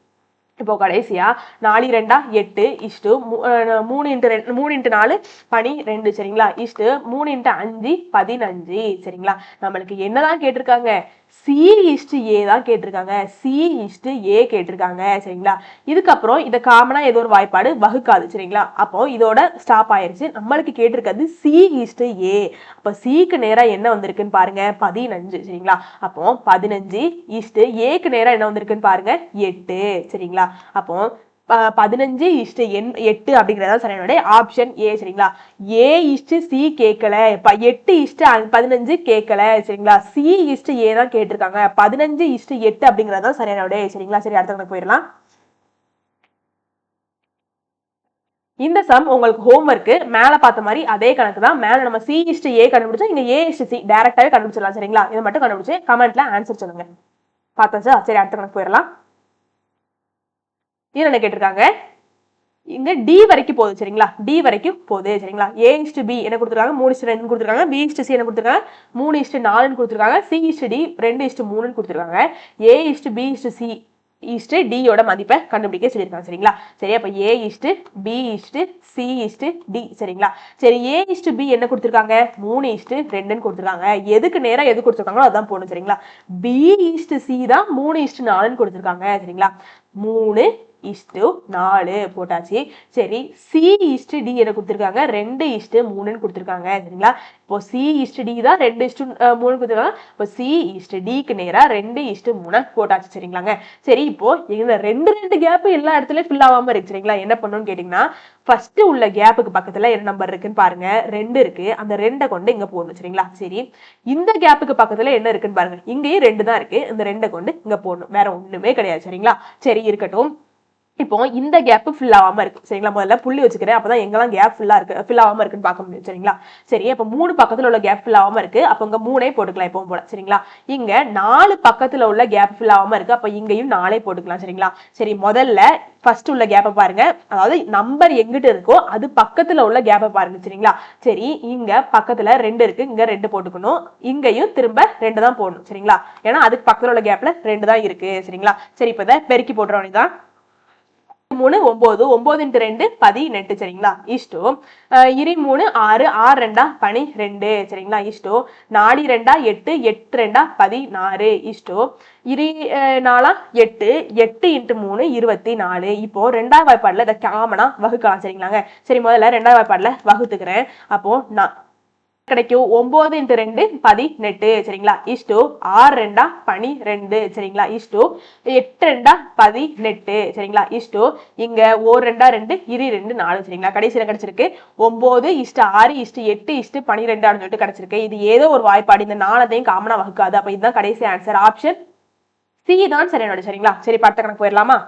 இப்போ கடைசியா நாலு ரெண்டா எட்டு இஷ்டு மூணு இன்ட்டு ரெண்டு மூணு இன்ட்டு நாலு பனி ரெண்டு. சரிங்களா? இஷ்டு மூணு இன்ட்டு அஞ்சு பதினஞ்சு. சரிங்களா? நம்மளுக்கு என்னதான் கேட்டிருக்காங்க? சி இஷ்டு ஏ தான் கேட்டிருக்காங்க. சி இஷ்டு ஏ கேட்டிருக்காங்க. சரிங்களா? இதுக்கப்புறம் இதை காமனாக ஏதோ ஒரு வாய்ப்பாடு வகுக்காது. சரிங்களா? அப்போ இதோட ஸ்டாப் ஆயிருச்சு. நம்மளுக்கு கேட்டிருக்கிறது சி இஷ்டு ஏ அப்போ சிக்கு நேராக என்ன வந்திருக்குன்னு பாருங்க. பதினஞ்சு. சரிங்களா? அப்போ பதினஞ்சு இஷ்டு ஏக்கு நேராக என்ன வந்திருக்குன்னு பாருங்க. எட்டு. சரிங்களா? அப்போ பதினஞ்சு இஷ்டு எண் எட்டு அப்படிங்கிறதா சரியான ஆப்ஷன் ஏ சரிங்களா? ஏ இஷ்டு சி கேட்கல ப- எட்டு இஷ்டு அ- பதினஞ்சு கேட்கல சரிங்களா? சி இஷ்டு ஏ தான் கேட்டிருக்காங்க. பதினஞ்சு இஷ்டு எட்டு அப்படிங்கிறதா சரியான சரிங்களா? சரி அடுத்த கணக்கு போயிடலாம். இந்த சம் உங்களுக்கு ஹோம்ஒர்க்கு மேல பார்த்த மாதிரி அதே கணக்கு தான் மேல நம்ம சி இஸ்டு ஏ கண்டுபிடிச்சோம். இங்கே ஏ இஸ்டு சி டேரக்டாவே கண்டுபிடிச்சிடலாம் சரிங்களா? இதை மட்டும் கண்டுபிடிச்சு கமெண்ட்ல ஆன்சர் சொல்லுங்க. பார்த்தாச்சா? சரி அடுத்த கணக்கு போயிடலாம். என்ன கேட்டிருக்காங்க? இங்க டி வரைக்கும் போகுது சரிங்களா? டி வரைக்கும் போகுது சரிங்களா? ஏ இஸ்டு பி என்ன கொடுத்துருக்காங்க? மூணு இஸ்டு ரெண்டு கொடுத்துருக்காங்க. பி இஸ்டு சி என்ன கொடுத்துருக்காங்க? மூணு இஸ்டு நாலுன்னு கொடுத்துருக்காங்க. சி இஸ்டு டி ரெண்டு இஸ்டு மூணுன்னு கொடுத்துருக்காங்க. A is to B is to C is to டியோட மதிப்பை கண்டுபிடிக்க சொல்லியிருக்காங்க சரிங்களா? சரி அப்போ A is to B is to C is to D சரிங்களா? சரி ஏ ஈஸ்ட்டு பி என்ன கொடுத்துருக்காங்க? மூணு ஈஸ்ட்டு ரெண்டுன்னு கொடுத்துருக்காங்க. எதுக்கு நேராக எது கொடுத்துருக்காங்களோ அதான் போகணும் சரிங்களா? பி ஈஸ்ட்டு சி தான் மூணு ஈஸ்ட்டு நாலுன்னு கொடுத்துருக்காங்க சரிங்களா? மூணு இஸ்டு நாலு போட்டாச்சு. சரி சி இஸ்டு டி என்ன கொடுத்துருக்காங்க. ரெண்டு இஸ்டு மூணுன்னு கொடுத்துருக்காங்க. சரிங்களா? இப்போ சி இஸ்டு டி தான் ரெண்டு இஸ்டு மூணு கொடுத்துருக்காங்க. இப்போ சி இஸ்டு டிக்கு நேரா ரெண்டு இஸ்டு மூணு போட்டாச்சு. சரிங்களாங்க? சரி இப்போ இந்த ரெண்டு ரெண்டு கேப் எல்லா இடத்துலயும் ஃபில் ஆகாம இருக்கு. சரிங்களா? என்ன பண்ணணும்னு கேட்டிங்கன்னா ஃபர்ஸ்ட் உள்ள கேப்புக்கு பக்கத்துல என்ன நம்பர் இருக்குன்னு பாருங்க. ரெண்டு இருக்கு. அந்த ரெண்டை கொண்டு இங்க போடணும். சரிங்களா? சரி இந்த கேப்புக்கு பக்கத்துல என்ன இருக்குன்னு பாருங்க. இங்கேயும் ரெண்டு தான் இருக்கு. இந்த ரெண்டை கொண்டு இங்க போடணும். வேற ஒண்ணுமே கிடையாது. சரிங்களா? சரி இருக்கட்டும். இப்போ இந்த கேப் ஃபில் ஆகாம இருக்கு. சரிங்களா? முதல்ல புள்ளி வச்சுக்கிறேன். அப்பதான் எங்கெல்லாம் கேப் ஃபுல்லா இருக்கு ஃபில் ஆகாம இருக்குன்னு பார்க்க முடியும். சரிங்களா? சரி இப்போ மூணு பக்கத்துல உள்ள கேப் ஃபில் ஆகாம இருக்கு. அப்ப இங்க மூணே போட்டுக்கலாம் இப்போ போல. சரிங்களா? இங்க நாலு பக்கத்துல உள்ள கேப் ஃபில் ஆகாம இருக்கு. அப்ப இங்கேயும் நாலே போட்டுக்கலாம். சரிங்களா? சரி முதல்ல ஃபர்ஸ்ட் உள்ள கேப்பை பாருங்க. அதாவது நம்பர் எங்கிட்ட இருக்கோ அது பக்கத்துல உள்ள கேப்பை பாருங்க. சரிங்களா? சரி இங்க பக்கத்துல ரெண்டு இருக்கு. இங்க ரெண்டு போட்டுக்கணும். இங்கேயும் திரும்ப ரெண்டு தான் போடணும். சரிங்களா? ஏன்னா அதுக்கு பக்கத்துல உள்ள கேப்ல ரெண்டு தான் இருக்கு. சரிங்களா? சரி இப்ப இதை பெருக்கி போடுறோம் தான் மூணு ஒன்பது ஒன்பது இன்ட்டு ரெண்டு பதினெட்டு சரிங்களா? இஷ்டோ. அஹ் இரு மூணு ஆறு ஆறு ரெண்டா பனி ரெண்டு சரிங்களா? இஷ்டோ. நாலு ரெண்டா எட்டு எட்டு ரெண்டா பதினாறு இஷ்டோ. இரு அஹ் நாலா எட்டு எட்டு இன்ட்டு மூணு இருபத்தி நாலு இப்போ ரெண்டாவது வாய்ப்பாடில் இதை காமனா வகுக்கலாம் சரிங்களாங்க? சரி முதல்ல ரெண்டாவது வாய்ப்பாடில் வகுத்துக்கிறேன். அப்போ நான் கிடைக்கும். ஒன்பது இன்ட்டு ரெண்டு பதினெட்டு. சரிங்களா? இஷ்டு ஆறு ரெண்டா பனிரெண்டு. சரிங்களா? இஷ்டு எட்டு ரெண்டா பதினெட்டு. சரிங்களா? இஷ்டு இங்க ஒரு ரெண்டா ரெண்டு இரு ரெண்டு நாலு. சரிங்களா? கடைசியில கிடைச்சிருக்கு. ஒன்பது இஷ்டு ஆறு இஷ்டு எட்டு இஷ்டு பனிரெண்டான்னு சொல்லிட்டு கிடைச்சிருக்கு. இது ஏதோ ஒரு வாய்ப்பாடு. இந்த நாலத்தையும் காமனா வகுக்காது. அப்ப இதுதான் கடைசி ஆன்சர் ஆப்ஷன் சி தான் சரியானோட சரிங்களா? சரி படுத்த கணக்கு போயிடலாமா?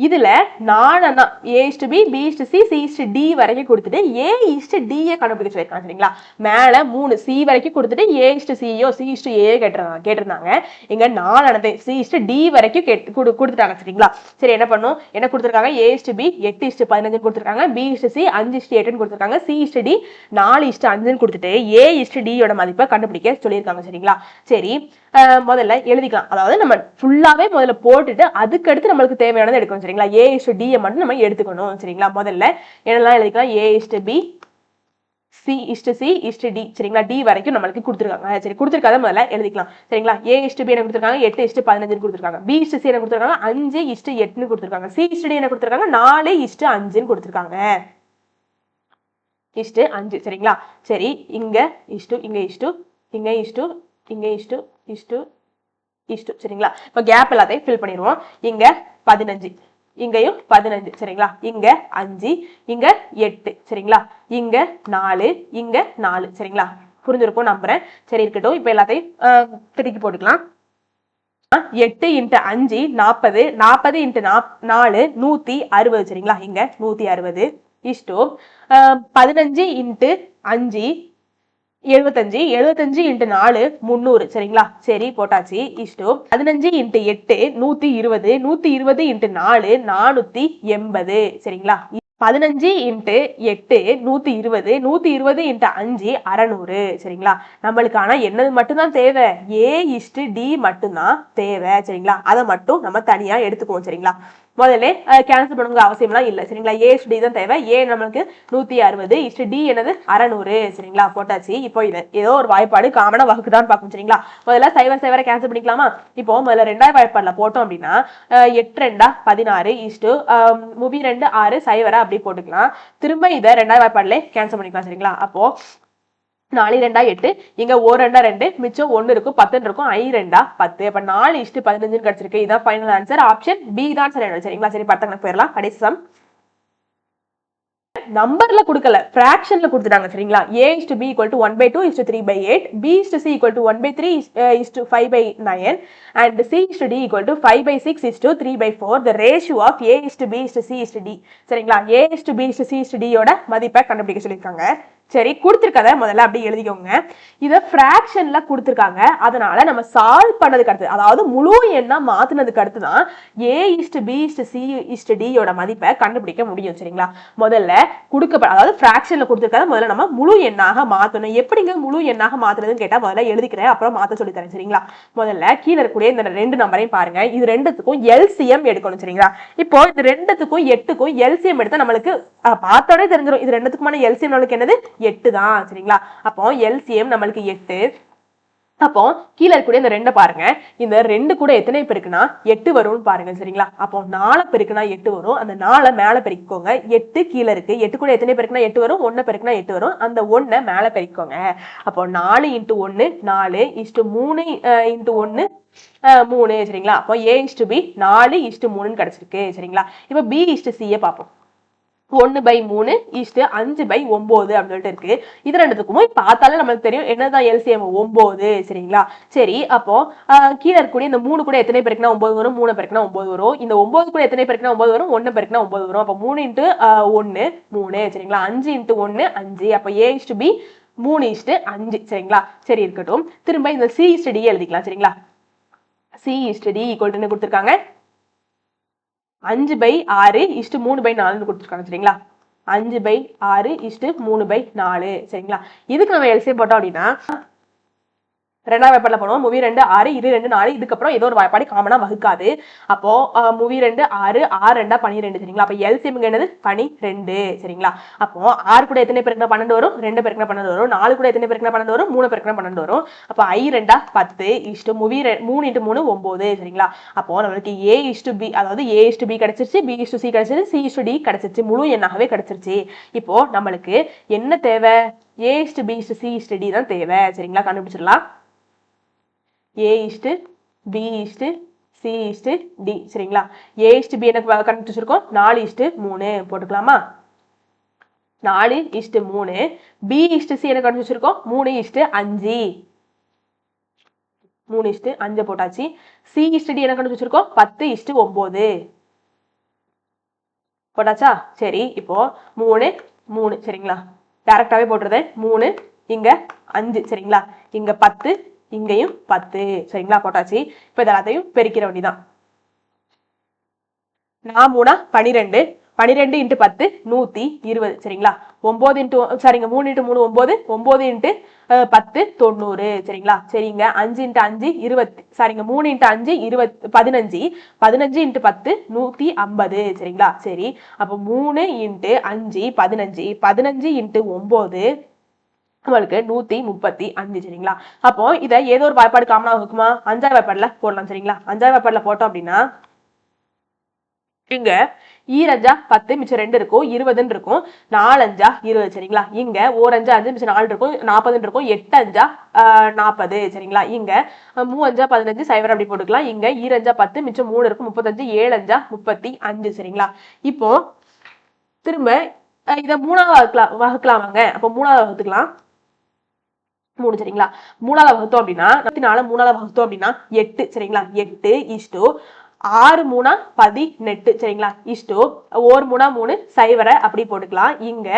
இதில் நாலனா A is to B B is to C C is to D வரைக்கும் கொடுத்துட்டு ஏ இஸ்டு டியை கண்டுபிடிக்க சொல்லியிருக்காங்க சரிங்களா மேலே மூணு சி வரைக்கும் கொடுத்துட்டு ஏ இஸ்டு சியோ சி இஸ்டு ஏ கேட்டிருந்தாங்க கேட்டிருந்தாங்க இங்க நாலானது சி இஸ்டு டி வரைக்கும் கேட்டு கொடு- கொடுத்துட்டாங்க சரிங்களா சரி என்ன பண்ணும் என்ன கொடுத்துருக்காங்க ஏ இஸ்டு பி எட்டு இஸ்டு பதினஞ்சு கொடுத்துருக்காங்க பி இஸ்டு சி அஞ்சு இஸ்டு எட்டுன்னு கொடுத்துருக்காங்க சி இஸ்டு டி நாலு இஸ்டு அஞ்சுன்னு கொடுத்துட்டு ஏ இஸ்டு டியோட மதிப்பை கண்டுபிடிக்க சொல்லியிருக்காங்க சரிங்களா சரி முதல்ல எழுதிக்கலாம் அதாவது நம்ம ஃபுல்லாகவே முதல்ல போட்டுட்டு அதுக்கடுத்து நம்மளுக்கு தேவையானதை எடுக்கணும் சரிங்களா ஏ இஸ்டு டியை மட்டும் நம்ம எடுத்துக்கணும் சரிங்களா முதல்ல என்னெல்லாம் எழுதிக்கலாம் A is to B C is to C is to D சரிங்களா டி வரைக்கும் நம்மளுக்கு கொடுத்துருக்காங்க சரி கொடுத்துருக்காத முதல்ல எழுதிக்கலாம் சரிங்களா ஏ இஸ்டு பி என்ன கொடுத்துருக்காங்க எட்டு இஸ்டு பதினஞ்சுன்னு கொடுத்துருக்காங்க பி இஸ்டு சி என்ன கொடுத்துருக்காங்க அஞ்சு இஸ்டு எட்டுன்னு கொடுத்துருக்காங்க சி இஸ்டு டி என்ன கொடுத்துருக்காங்க நாலு இஸ்டு அஞ்சுன்னு கொடுத்துருக்காங்க இஸ்டு அஞ்சு சரிங்களா சரி இங்க இஸ்டு இங்க இஸ்டு இங்க இஸ்டு இங்கே இஷ்டு இஷ்டு இஷ்டு சரிங்களா? இப்போ கேப் எல்லாத்தையும் ஃபில் பண்ணிடுவோம். இங்கே பதினஞ்சு. இங்கேயும் பதினஞ்சு சரிங்களா? இங்க அஞ்சு இங்க எட்டு சரிங்களா? இங்க நாலு இங்க நாலு சரிங்களா? புரிஞ்சிருக்கும் நம்புறேன். சரி இருக்கட்டும். இப்போ எல்லாத்தையும் திருக்கி போட்டுக்கலாம். எட்டு இன்ட்டு அஞ்சு நாற்பது நாற்பது இன்ட்டு நாப் நாலு நூத்தி அறுபது சரிங்களா? இங்க நூத்தி அறுபது. இஷ்டோ பதினஞ்சு இன்ட்டு அஞ்சு எழுபத்தஞ்சு எழுபத்தஞ்சு இன்ட்டு நாலு முந்நூறு சரிங்களா? சரி போட்டாச்சு. இஷ்டு பதினஞ்சு இன்ட்டு எட்டு நூத்தி இருபது நூத்தி இருபது இன்ட்டு நாலு நானூத்தி எண்பது. சரிங்களா? பதினஞ்சு இன்ட்டு எட்டு நூத்தி இருபது நூத்தி இருபது இன்ட்டு அஞ்சு அறநூறு. சரிங்களா? நம்மளுக்கு ஆனா என்னது மட்டும்தான் தேவை? ஏ இஷ்டு டி மட்டும்தான் தேவை. சரிங்களா? அதை மட்டும் நம்ம தனியா எடுத்துக்குவோம். சரிங்களா? முதல்ல கேன்சல் பண்ணுங்க அவசியம்லாம் இல்லை. சரிங்களா? ஏ டி தான் தேவை. ஏ நம்மளுக்கு நூத்தி அறுபது இஸ்டு டி என்னது? அறநூறு சரிங்களா? போட்டாச்சு. இப்போ இது ஏதோ ஒரு வாய்ப்பாடு காமனா வகுக்குதான்னு பார்க்கணும் சரிங்களா? முதல்ல சைவர் சைவரை கேன்சல் பண்ணிக்கலாமா? இப்போ முதல்ல ரெண்டாயிரம் வாய்ப்பாடுல போட்டோம் அப்படின்னா எட்டு ரெண்டா பதினாறு இஸ்டு முவி ரெண்டு ஆறு சைவரா அப்படி போட்டுக்கலாம். திரும்ப இதை ரெண்டாயிரம் வாய்ப்பாடுல கேன்சல் பண்ணிக்கலாம் சரிங்களா? அப்போ நாலு ரெண்டா எட்டு இங்க ஒரு ரெண்டா ரெண்டு மிச்சம் ஒன்று இருக்கும் பத்துன்னு இருக்கும் ஐ ரெண்டா பத்து அப்ப நாலு இஷ்டு பதினஞ்சுன்னு கிடைச்சிருக்கு இதான் ஃபைனல் ஆன்சர் ஆப்ஷன் பி தான் சரி சரிங்களா சரி பத்து கணக்கு போயிடலாம் கடைசி சம் நம்பர்ல கொடுக்கல ஃபிராக்ஷன்ல கொடுத்துட்டாங்க சரிங்களா A is to B equal to one by two is to three by eight B is to C equal to one by three is to five by nine and C is to D equal to five by six is to three by four the ratio of A is to B is to C is to D சரிங்களா A is to B is to C is to டியோட மதிப்பை கண்டுபிடிக்க சொல்லியிருக்காங்க சரி கொடுத்துருக்கத முதல்ல அப்படி எழுதிக்கோங்க. இதை ஃப்ராக்ஷன்ல கொடுத்துருக்காங்க. அதனால நம்ம சால்வ் பண்ணதுக்கு அடுத்து அதாவது முழு எண்ணா மாத்துனதுக்கு அடுத்து தான் A is to B is to C is to டியோட மதிப்பை கண்டுபிடிக்க முடியும் சரிங்களா? முதல்ல கொடுக்க அதாவது ஃப்ராக்ஷன்ல கொடுத்துருக்கத முதல்ல நம்ம முழு எண்ணாக மாத்தணும். எப்படிங்க முழு எண்ணாக மாத்துறதுன்னு கேட்டா முதல்ல எழுதிக்கிறேன் அப்புறம் மாத்த சொல்லி தரேன் சரிங்களா? முதல்ல கீழே இருக்கக்கூடிய இந்த ரெண்டு நம்பரையும் பாருங்க. இது ரெண்டுத்துக்கும் எல்சிஎம் எடுக்கணும் சரிங்களா? இப்போ இது ரெண்டுத்துக்கும் எட்டுக்கும் எல்சிஎம் எடுத்தா நம்மளுக்கு பார்த்தோடே தெரிஞ்சிடும் இது ரெண்டுத்துக்குமான எல்சிஎம் நம்மளுக்கு என்னது? எட்டு தான் சரிங்களா? அப்போ எல்சிஎம் நம்மளுக்கு எட்டு. அப்போ கீழே இருக்கக்கூடிய இந்த ரெண்டை பாருங்க. இந்த ரெண்டு கூட எத்தனை பெருக்குன்னா எட்டு வரும்னு பாருங்க சரிங்களா? அப்போ நாலு பெருக்குனா எட்டு வரும். அந்த நாலை மேல பெருக்கிக்கோங்க. எட்டு கீழே இருக்கு. எட்டு கூட எத்தனை பெருக்குனா எட்டு வரும்? ஒன்னு பெருக்குனா எட்டு வரும். அந்த ஒன்னை மேல பெருக்கிக்கோங்க. அப்போ நாலு இன்ட்டு ஒன்னு நாலு இஷ்டு மூணு இன்ட்டு ஒன்னு மூணு சரிங்களா? அப்போ ஏ இஷ்டு பி நாலு இஷ்டு மூணுன்னு கிடைச்சிருக்கு சரிங்களா? இப்போ பி இஷ்டு சியை பார்ப்போம். ஒன்னு பை மூணு ஈஸ்ட்டு அஞ்சு பை ஒம்பது அப்படின்னு சொல்லிட்டு இருக்கு. இது ரெண்டுத்துக்குமே பார்த்தாலே நம்மளுக்கு தெரியும். என்னதான் எல்சிஎம் ஒம்பது சரிங்களா? சரி அப்போ கீழே இருக்கக்கூடிய இந்த மூணு கூட எத்தனை பேருக்குனா ஒம்பது வரும்? மூணு பேருக்குனா ஒம்பது வரும். இந்த ஒம்பது கூட எத்தனை பேருக்குனா ஒம்பது வரும்? ஒன்று பேருக்குனா ஒன்பது வரும். அப்போ மூணு இன்ட்டு ஒன்னு மூணு சரிங்களா? அஞ்சு இன்ட்டு ஒன்னு அஞ்சு. அப்போ ஏ இஸ்டு பி மூணு இஸ்டு அஞ்சு சரிங்களா? சரி இருக்கட்டும். திரும்ப இந்த சி இஸ்டு டி எழுதிக்கலாம் சரிங்களா? சி இஸ்டு டி ஈக்குவல் கொடுத்துருக்காங்க? அஞ்சு பை ஆறு இஷ்டு மூணு பை நாலுன்னு கொடுத்துருக்காங்க சரிங்களா? அஞ்சு பை ஆறு இஷ்டு மூணு பை நாலு சரிங்களா? இதுக்கு நம்ம எல்சியம் போட்டோம் அப்படின்னா ரெண்டாவது வாய்ப்பாடுல போனோம் மூவி ரெண்டு ஆறு இரு ரெண்டு நாலு. இதுக்கப்புறம் ஏதோ ஒரு வாய்ப்பாடு காமனா வகுக்காது. அப்போ மூவி ரெண்டு ஆறு ஆறு ரெண்டா பனிரெண்டு சரிங்களா? அப்போ எல்சிஎம் என்னது? பனி ரெண்டு சரிங்களா? அப்போ ஆறு கூட எத்தனை பேருக்கு பன்னெண்டு வரும்? ரெண்டு பேருக்கு பன்னெண்டு வரும். நாலு கூட எத்தனை பேருக்கு பன்னெண்டு வரும்? மூணு பேருக்கு பன்னெண்டு வரும். அப்போ ஐ ரெண்டா பத்து இஷ்டு மூவி மூணு இன்ட்டு மூணு ஒன்பது சரிங்களா? அப்போ நம்மளுக்கு ஏ இஷ்டு பி அதாவது ஏ இஷ்டு பி கிடைச்சிருச்சு பி இஷ்டு சி கிடைச்சிருச்சு சி இஷ்டு டி கிடைச்சிருச்சு. முழு எண்ணாகவே கிடைச்சிருச்சு. இப்போ நம்மளுக்கு என்ன தேவை? A is to B is to C is to D தான் தேவை சரிங்களா கண்டுபிடிச்சிடலாம் A is to B is to C is to D சரிங்களா ஏ இஸ்டு பி எனக்கு கண்டுபிடிச்சிருக்கோம் நாலு இஸ்டு மூணு போட்டுக்கலாமா நாலு இஸ்டு மூணு பி இஸ்டு சி எனக்கு கண்டுபிடிச்சிருக்கோம் மூணு இஸ்டு அஞ்சு மூணு இஸ்டு அஞ்சு போட்டாச்சு சி இஸ்டு டி என்ன கண்டுபிடிச்சிருக்கோம் பத்து இஸ்டு ஒம்பது போட்டாச்சா சரி இப்போ மூணு மூணு சரிங்களா டேரக்டாவே போட்டிருந்தேன் மூணு இங்க அஞ்சு. சரிங்களா? இங்க பத்து இங்கேயும் பத்து. சரிங்களா? போட்டாச்சு. இப்போ இது எல்லாத்தையும் பெருக்கிற வேண்டிதான். நான் மூணா பனிரெண்டு. பனிரெண்டு இன்ட்டு பத்து நூத்தி இருபது. சரிங்களா? ஒன்பது இன்ட்டு சரிங்க மூணு இன்ட்டு மூணு ஒன்பது ஒம்பது இன்ட்டு பத்து தொண்ணூறு. சரிங்களா? சரிங்க அஞ்சு இன்ட்டு அஞ்சு இருபத்தி. சரிங்க மூணு இன்ட்டு அஞ்சு இருபத் பதினஞ்சு. பதினஞ்சு இன்ட்டு பத்து நூத்தி ஐம்பது. சரிங்களா? சரி அப்போ மூணு இன்ட்டு அஞ்சு பதினஞ்சு. பதினஞ்சு இன்ட்டு ஒம்பது நம்மளுக்கு நூத்தி முப்பத்தி அஞ்சு. சரிங்களா? அப்போ இதை ஏதோ ஒரு வாய்ப்பாடு காமனா இருக்குமா? அஞ்சாவது வாய்ப்பாடுல போடலாம். சரிங்களா? அஞ்சாவது வாய்ப்பாடுல போட்டோம் அப்படின்னா இங்க ஈரஞ்சா பத்து மிச்சம் ரெண்டு இருக்கும் இருபதுன்னு இருக்கும். நாலஞ்சா இருபது சரிங்களா? இங்க ஓரஞ்சா அஞ்சு மிச்சம் நாலு இருக்கும் நாற்பதுன்னு இருக்கும். எட்டு அஞ்சா நாற்பது சரிங்களா? இங்க மூவஞ்சா பதினஞ்சு சைவர் அப்படி போட்டுக்கலாம். இங்க ஈரஞ்சா பத்து மிச்சம் மூணு இருக்கும் முப்பத்தஞ்சு ஏழஞ்சா முப்பத்தி அஞ்சு சரிங்களா? இப்போ திரும்ப இதை மூணாவது வகுக்கலாம் வகுக்கலாமாங்க அப்போ மூணாவது வகுத்துக்கலாம். மூணு சரிங்களா? மூணாவது வகுத்தோம் அப்படின்னா நாலு மூணாவது வகுத்தோம் அப்படின்னா எட்டு சரிங்களா? எட்டு இஷ்டு ஆறு மூணா பதினெட்டு. சரிங்களா? இஷ்டோ. ஒரு மூணா மூணு சைவரை அப்படி போட்டுக்கலாம். இங்க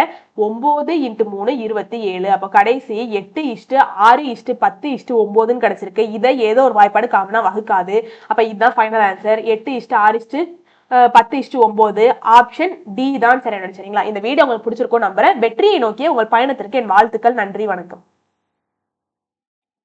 ஒன்பது இன்ட்டு மூணு இருபத்தி ஏழு. அப்போ கடைசி எட்டு இஷ்டு ஆறு இஷ்டு பத்து இஷ்டு ஒன்பதுன்னு கிடைச்சிருக்கு. இதை ஏதோ ஒரு வாய்ப்பாடு காமனா வகுக்காது. அப்ப இதுதான் ஃபைனல் ஆன்சர் எட்டு இஷ்டு ஆறு இஷ்டு பத்து இஷ்டு ஒன்பது ஆப்ஷன் டி தான் சரி சரிங்களா? இந்த வீடியோ உங்களுக்கு பிடிச்சிருக்கோம் நம்புறேன். வெற்றியை நோக்கிய உங்கள் பயணத்திற்கு என் வாழ்த்துக்கள். நன்றி வணக்கம்.